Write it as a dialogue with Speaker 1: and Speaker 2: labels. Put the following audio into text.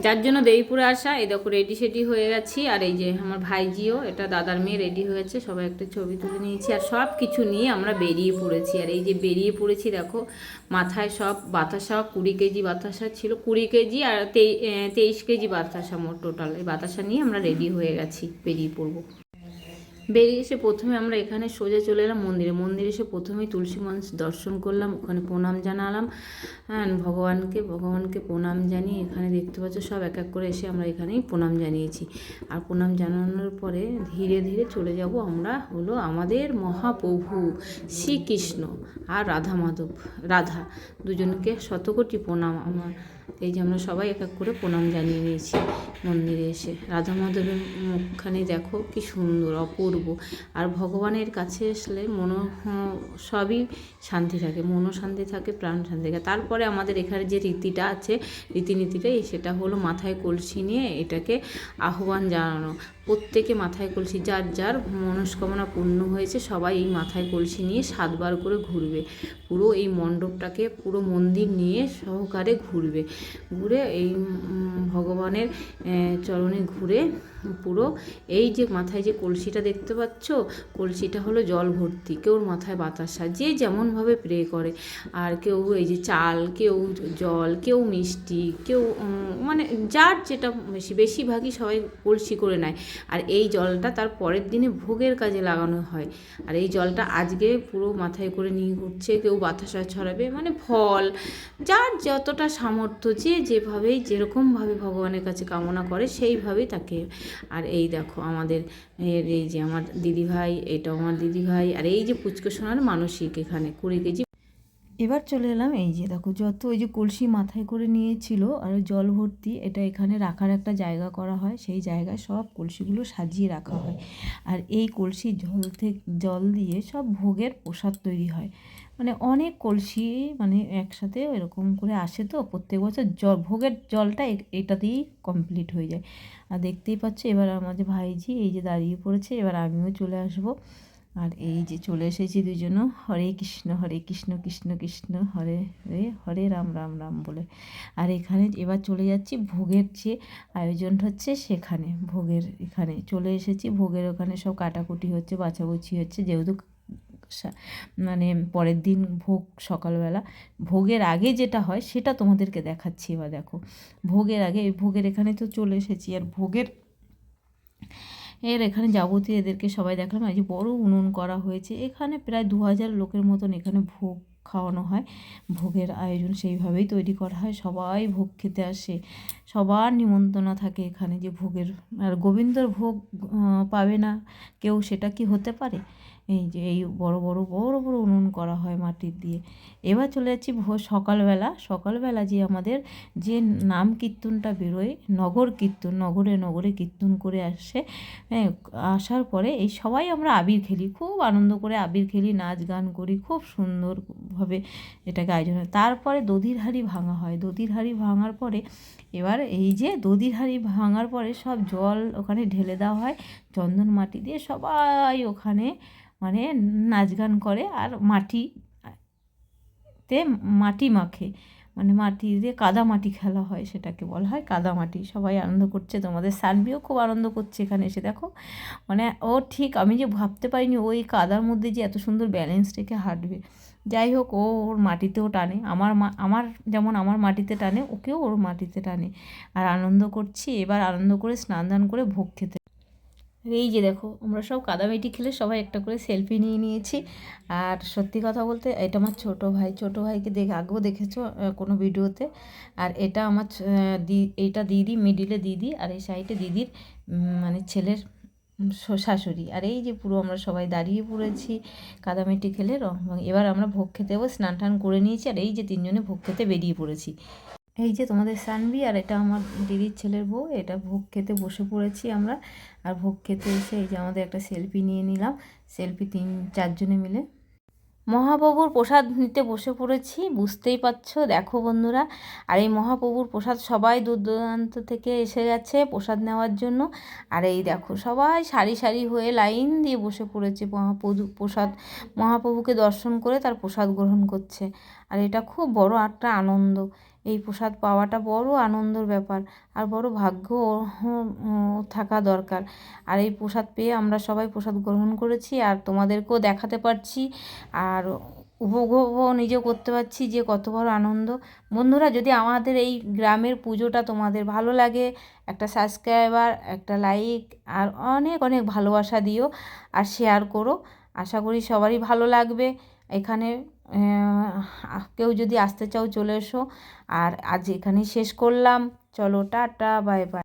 Speaker 1: যার জন্য দেবীপুরে আসা, এই দেখো রেডি সেডি হয়ে গেছি। আর এই যে আমার ভাইজিও, এটা দাদার মেয়ে রেডি হয়েছে, সবাই একটা ছবি তুলে নিয়েছি। আর সব কিছু নিয়ে আমরা বেরিয়ে পড়েছি। আর এই যে বেরিয়ে পড়েছি, দেখো, মাথায় সব বাতাসা, কুড়ি কেজি বাতাসা ছিল। কুড়ি কেজি আর তেই- তেইশ কেজি বাতাসা মোট টোটাল এই বাতাসা নিয়ে আমরা রেডি হয়ে গেছি, বেরিয়ে পড়ব। বেরিয়ে এসে প্রথমে আমরা এখানে সোজা চলে এলাম মন্দিরে। মন্দিরে এসে প্রথমেই তুলসী মঞ্চ দর্শন করলাম, ওখানে প্রণাম জানালাম। হ্যাঁ ভগবানকে ভগবানকে প্রণাম জানিয়ে এখানে দেখতে পাচ্ছ সব এক এক করে এসে আমরা এখানেই প্রণাম জানিয়েছি। আর প্রণাম জানানোর পরে ধীরে ধীরে চলে যাব আমরা হলো আমাদের মহাপ্রভু শ্রীকৃষ্ণ আর রাধা মাধব রাধা। দুজনকে শতকোটি প্রণাম আমার। এই যে আমরা সবাই এক এক করে প্রণাম জানিয়ে নিয়েছি মন্দিরে এসে। রাধা মাধবের মুখখানি দেখো কি সুন্দর, অপূর্ব। আর ভগবানের কাছে আসলে মন সবই শান্তি থাকে মনও শান্তি থাকে, প্রাণ শান্তি থাকে। তারপরে আমাদের এখানে যে রীতিটা আছে, রীতিনীতিটা, এই সেটা হলো মাথায় কলসি নিয়ে এটাকে আহ্বান জানানো। প্রত্যেকে মাথায় কলসি, যার যার মনস্কামনা পূর্ণ হয়েছে, সবাই এই মাথায় কলসি নিয়ে সাতবার করে ঘুরবে। পুরো এই মণ্ডপটাকে, পুরো মন্দির নিয়ে সহকারে ঘুরবে। ঘুরে এই ভগবানের চরণে ঘুরে পুরো। এই যে মাথায় যে কলসিটা দেখতে পাচ্ছ, কলসিটা হলো জল ভর্তি। কেউর মাথায় বাতাসা যে যেমনভাবে প্রে করে। আর কেউ এই যে চাল, কেউ জল, কেউ মিষ্টি, কেউ মানে যার যেটা বেশি, বেশিরভাগই সবাই কলসি করে নেয়। আর এই জলটা তার পরের দিনে ভোগের কাজে লাগানো হয়। আর এই জলটা আজকে পুরো মাথায় করে নিয়ে ঘুরছে, কেউ বাতাসা ছড়াবে মানে ফল, যার যতটা সামর্থ্য যে যেভাবেই, যেরকমভাবে ভগবানের কাছে কামনা করে, সেইভাবেই তাকে আর এই দেখো আমাদের এই যে আমার দিদিভাই, এটাও আমার দিদিভাই, আর এই যে পুচকো সোনার মানসিক এখানে কুড়ি কেজি
Speaker 2: এবার চলে এলাম এই যে, দেখো যত ওই যে কলসি মাথায় করে নিয়েছিল আর জল ভর্তি, এটা এখানে রাখার একটা জায়গা করা হয়। সেই জায়গায় সব কলসিগুলো সাজিয়ে রাখা হয়। আর এই কলসি জল থেকে জল দিয়ে সব ভোগের প্রসাদ তৈরি হয়। মানে অনেক কলসি মানে একসাথে এরকম করে আসে তো, প্রত্যেক বছর জল, ভোগের জলটা এটাতেই কমপ্লিট হয়ে যায়। আর দেখতেই পাচ্ছ, এবার আমাদের ভাইজি এই যে দাঁড়িয়ে পড়েছে, এবার আমিও চলে আসব। আর এই যে চলে এসেছি দুজনও, হরে কৃষ্ণ হরে কৃষ্ণ কৃষ্ণ কৃষ্ণ, হরে হরে হরে রাম রাম রাম বলে। আর এখানে এবার চলে যাচ্ছি ভোগের যে আয়োজন হচ্ছে সেখানে, ভোগের এখানে। চলে এসেছি, ভোগের ওখানে সব কাটাকুটি হচ্ছে, বাছাবুছি হচ্ছে, যেহেতু মানে পরের দিন ভোগ সকালবেলা। ভোগের আগে যেটা হয় সেটা তোমাদেরকে দেখাচ্ছি এবার, দেখো। ভোগের আগে ভোগের এখানে তো চলে এসেছি, আর ভোগের এর এখানে যাবতীয় এদেরকে সবাই দেখলাম। আজ বড় উনুন করা হয়েছে, এখানে প্রায় দু হাজার লোকের মতন এখানে ভোগ খাওয়ানো হয়। ভোগের আয়োজন সেইভাবেই তৈরি করা হয়। সবাই ভোগ খেতে আসে। সবার নিমন্ত্রণা থাকে এখানে যে ভোগের। আর গোবিন্দর ভোগ পাবে না কেউ, সেটা কি হতে পারে? এই যে এই বড় বড় বড় বড় উনুন করা হয় মাটির দিয়ে। এবার চলে যাচ্ছি ভোর সকালবেলা। সকালবেলা যে আমাদের যে নাম কীর্তনটা বেরোয়, নগর কীর্তন, নগরে নগরে কীর্তন করে আসে হ্যাঁ আসার পরে এই সবাই আমরা আবির খেলি। খুব আনন্দ করে আবির খেলি, নাচ গান করি, খুব সুন্দরভাবে এটাকে আয়োজন হয়। তারপরে দধির হাঁড়ি ভাঙা হয়। দধির হাঁড়ি ভাঙার পরে এবার এই যে দধির হাঁড়ি ভাঙার পরে সব জল ওখানে ঢেলে দেওয়া হয়, চন্দন মাটি দিয়ে সবাই ওখানে মানে নাচ গান করে আর মাটি তে মাটি মাখে। মানে মাটি দিয়ে কাদা মাটি খেলা হয় সেটাকে বলা হয়, কাদা মাটি। সবাই আনন্দ করছে, তোমাদের সানবিও খুব আনন্দ করছে এখানে এসে, দেখো। মানে ও ঠিক, আমি যে ভাবতে পারিনি ওই কাদার মধ্যে যে এত সুন্দর ব্যালেন্স রেখে হাঁটবে। যাই হোক, ও ওর মাটিতেও টানে। আমার মা, আমার যেমন আমার মাটিতে টানে, ওকেও ওর মাটিতে টানে। আর আনন্দ করছি, এবার আনন্দ করে স্নান দান করে ভোগ খেতে। এই যে দেখো, আমরা সব কাদামেটি খেলে সবাই একটা করে সেলফি নিয়ে নিয়েছি। আর সত্যি কথা বলতে, এটা আমার ছোট ভাই। ছোট ভাইকে দেখে, আগেও দেখেছ কোনো ভিডিওতে? আর এটা আমার দি এইটা দিদি মিডিলে দিদি, আর এই সাইডে দিদির মানে ছেলের শাশুড়ি। আর এই যে পুরো আমরা সবাই দাঁড়িয়ে পড়েছি কাদামেটি খেলে রং, এবং এবার আমরা ভোগ খেতে স্নান টান করে নিয়েছি, আর এই যে তিনজনে ভোগ খেতে বেরিয়ে পড়েছি। এই যে তোমাদের সানবি, আর এটা আমার দিদির ছেলের বউ, এটা ভোগ খেতে বসে পড়েছি আমরা। আর ভোগ খেতে এসে এই যে আমাদের একটা সেলফি নিয়ে নিলাম। সেলফি তিন, চারজনে মিলে। মহাপ্রভুর প্রসাদ নিতে বসে পড়েছি, বুঝতেই পারছ? দেখো বন্ধুরা, আর এই মহাপ্রভুর প্রসাদ সবাই দূর দূরান্ত থেকে এসে গেছে প্রসাদ নেওয়ার জন্য। আর এই দেখো, সবাই সারি সারি হয়ে লাইন দিয়ে বসে পড়েছে মহাপ্রভু, প্রসাদ, মহাপ্রভুকে দর্শন করে তার প্রসাদ গ্রহণ করছে। আর এটা খুব বড় একটা আনন্দ। এই প্রসাদ পাওয়াটা বড় আনন্দর ব্যাপার আর বড় ভাগ্য থাকা দরকার। আর এই প্রসাদ পেয়ে আমরা সবাই প্রসাদ গ্রহণ করেছি আর তোমাদেরকেও দেখাতে পারছি আর উপভোগও নিজেও করতে পারছি যে কত বড় আনন্দ। বন্ধুরা, যদি আমাদের এই গ্রামের পুজোটা তোমাদের ভালো লাগে, একটা সাবস্ক্রাইবার একটা লাইক আর অনেক অনেক ভালোবাসা দিও আর শেয়ার করো। আশা করি সবারই ভালো লাগবে। এখানে কেউ যদি আসতে চাও চলে এসো। আর আজ এখানেই শেষ করলাম। চলো, টাটা, বাই বাই।